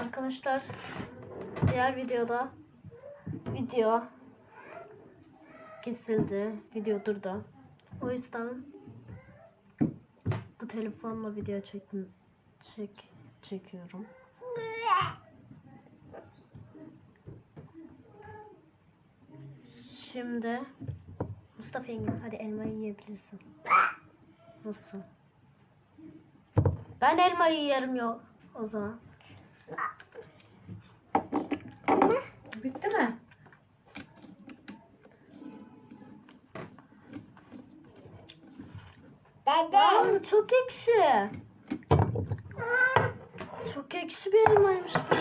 Arkadaşlar diğer videoda video kesildi. Video durdu. O yüzden bu telefonla video çek çek çekiyorum. Şimdi Mustafa Engin hadi elmayı yiyebilirsin. Nasıl? Ben elmayı yerim yok o zaman. Aa, çok ekşi. Çok ekşi bir elmaymış bu.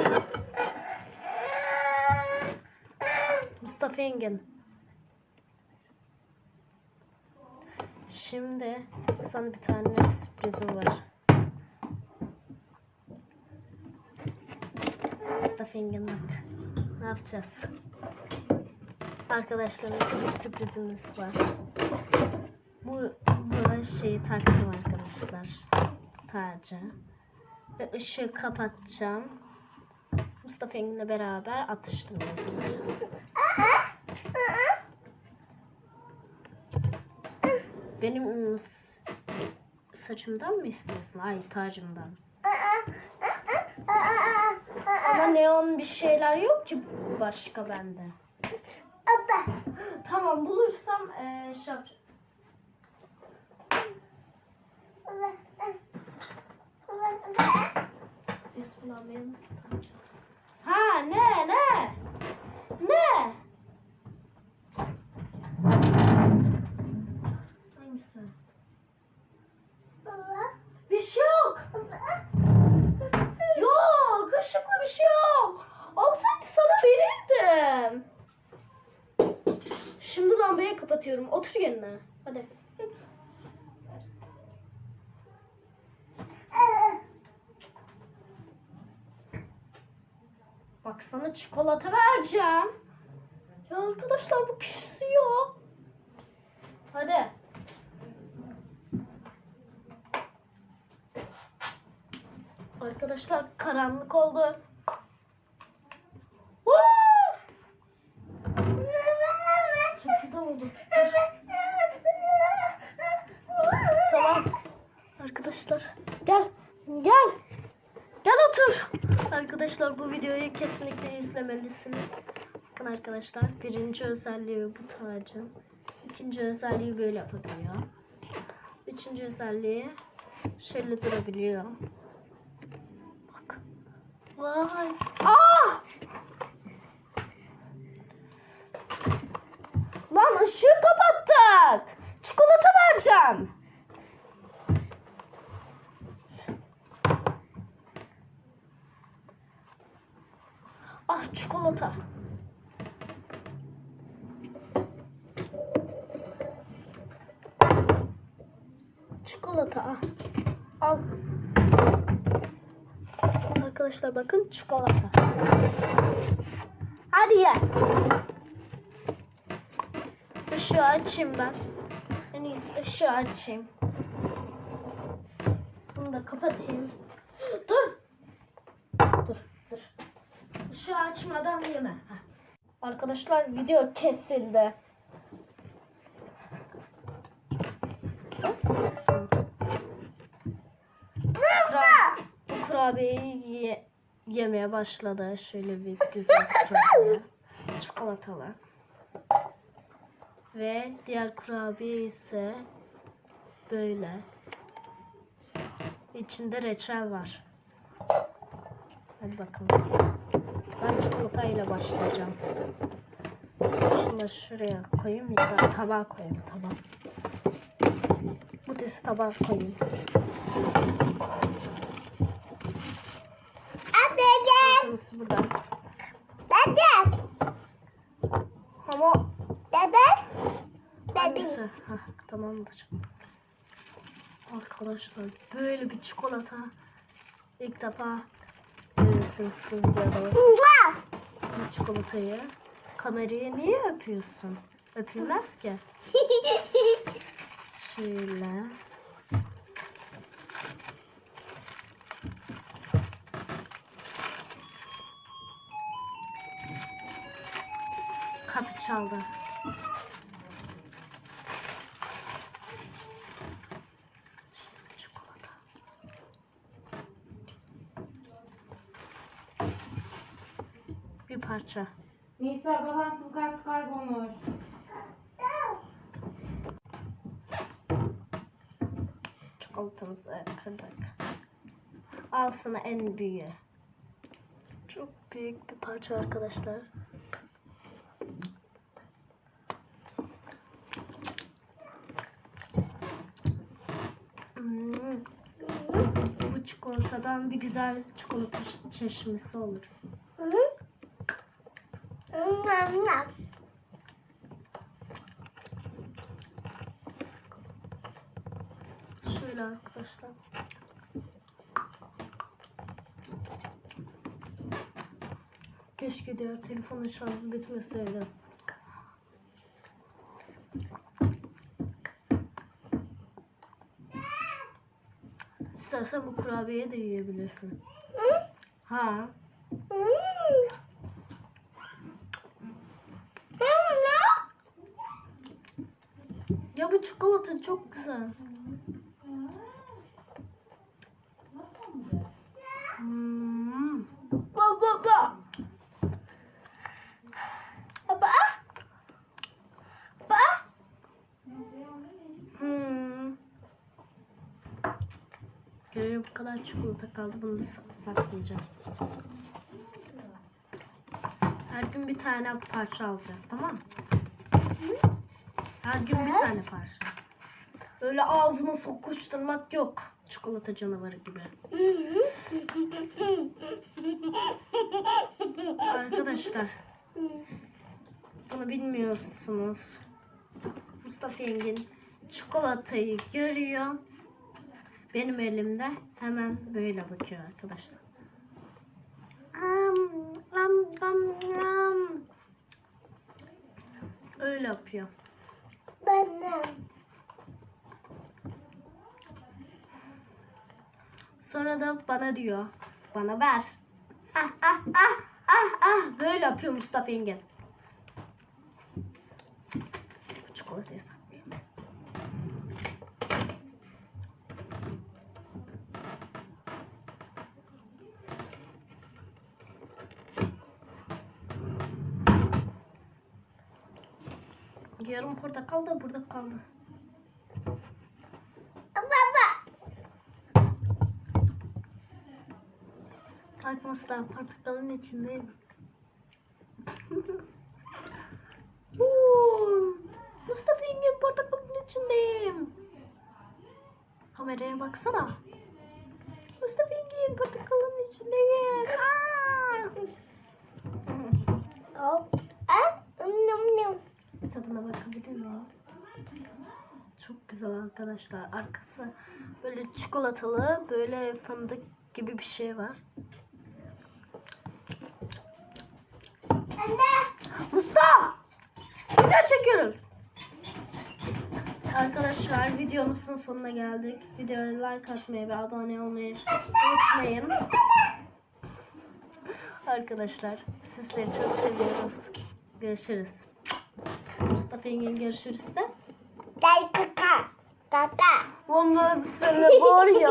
Mustafa Engin. Şimdi sana bir tane sürprizim var. Mustafa Engin bak. Ne yapacağız? Arkadaşlarımıza bir sürprizimiz var. Bu bu şeyi takacağım arkadaşlar. Tacı. Ve ışığı kapatacağım. Mustafa Engin'le beraber atıştırma yapacağız. Benim saçımdan mı istiyorsun? Ay tacımdan. Ama neon bir şeyler yok ki başka bende. Tamam bulursam eee şey yapacağım. Bulamaya nasıl tanıyacağız? Ha ne ne? Ne? Hangisi? Bir şey yok. Yok, ışıklı bir şey yok. Olsaydı sana verirdim. Şimdi lambayı kapatıyorum. Otur yerine. Hadi. Bak sana çikolata vereceğim. Ya arkadaşlar bu küsüyor. Hadi. Arkadaşlar karanlık oldu. Vaa! Çok güzel oldu. Dur. Tamam. Arkadaşlar gel. Gel. Gel otur. Arkadaşlar bu videoyu kesinlikle izlemelisiniz. Bakın arkadaşlar birinci özelliği bu tacın. İkinci özelliği böyle yapabiliyor. Üçüncü özelliği şöyle durabiliyor. Bak. Vay. Aa! Lan ışığı kapattık. Çikolata vereceğim. Ah çikolata. Çikolata ah. Al. Arkadaşlar bakın çikolata. Hadi ye. Işığı açayım ben. En iyisi ışığı açayım. Bunu da kapatayım. Dur. Dur, dur. Işığı açmadan yeme. Arkadaşlar video kesildi. Kura- Bu kurabiyeyi ye- yemeye başladı. Şöyle bir güzel kurabiye. Çikolatalı. Ve diğer kurabiye ise böyle. İçinde reçel var. Hadi bakalım. Ben çikolatayla başlayacağım. Şunu şuraya koyayım ya da tabağa koyayım tabağa. Bu dizi tabağa koyayım. Anneciğim. Kırmızı burada. Dede. Ama Dede. hangisi? Heh, tamamdır. Arkadaşlar böyle bir çikolata ilk defa görürsünüz bu videoda. Bu çikolatayı. Kamerayı niye öpüyorsun? Öpülmez ki. Şöyle. Çikolata. Bir parça. Nisa baban sim kartı kaybolmuş. Çikolatamızı kırdık. Al sana en büyüğü. Çok büyük bir parça arkadaşlar. Hmm. Bu çikolatadan bir güzel çikolata çeşmesi olur. Hı hı. Şöyle arkadaşlar. Keşke diğer telefonun şarjı bitmeseydi. İstersen bu kurabiyeyi de yiyebilirsin. Ha. Ya bu çikolata çok güzel. Hmm. Baba baba. Baba. Baba. Hmm. Geriye bu kadar çikolata kaldı. Bunu da sa- saklayacağım. Her gün bir tane parça alacağız tamam mı? Her gün bir tane parça. Öyle ağzına sokuşturmak yok. Çikolata canavarı gibi. Arkadaşlar. Bunu bilmiyorsunuz. Mustafa Engin çikolatayı görüyor. Benim elimde hemen böyle bakıyor arkadaşlar. Am, am, am, am. Öyle yapıyor. Benim. Sonra da bana diyor. Bana ver. Ah ah ah ah ah. Böyle yapıyor Mustafa Engin. Bu çikolatayı Yarım portakal da burada kaldı. Baba. Bak Mustafa portakalın içindeyim. Mustafa Engin portakalın içindeyim. Kameraya baksana. Mustafa Engin portakalın içindeyim. Aa! Hop. Ah. Nam nam. Tadına bakabilir miyim? Çok güzel arkadaşlar. Arkası böyle çikolatalı, böyle fındık gibi bir şey var. Anne. Mustafa! Video çekiyorum. Arkadaşlar videomuzun sonuna geldik. Videoya like atmayı ve abone olmayı unutmayın. Arkadaşlar sizleri çok seviyoruz. Görüşürüz. Mustafa Engin görüşürüz de. Gel kaka. Kaka. Ben seni var ya.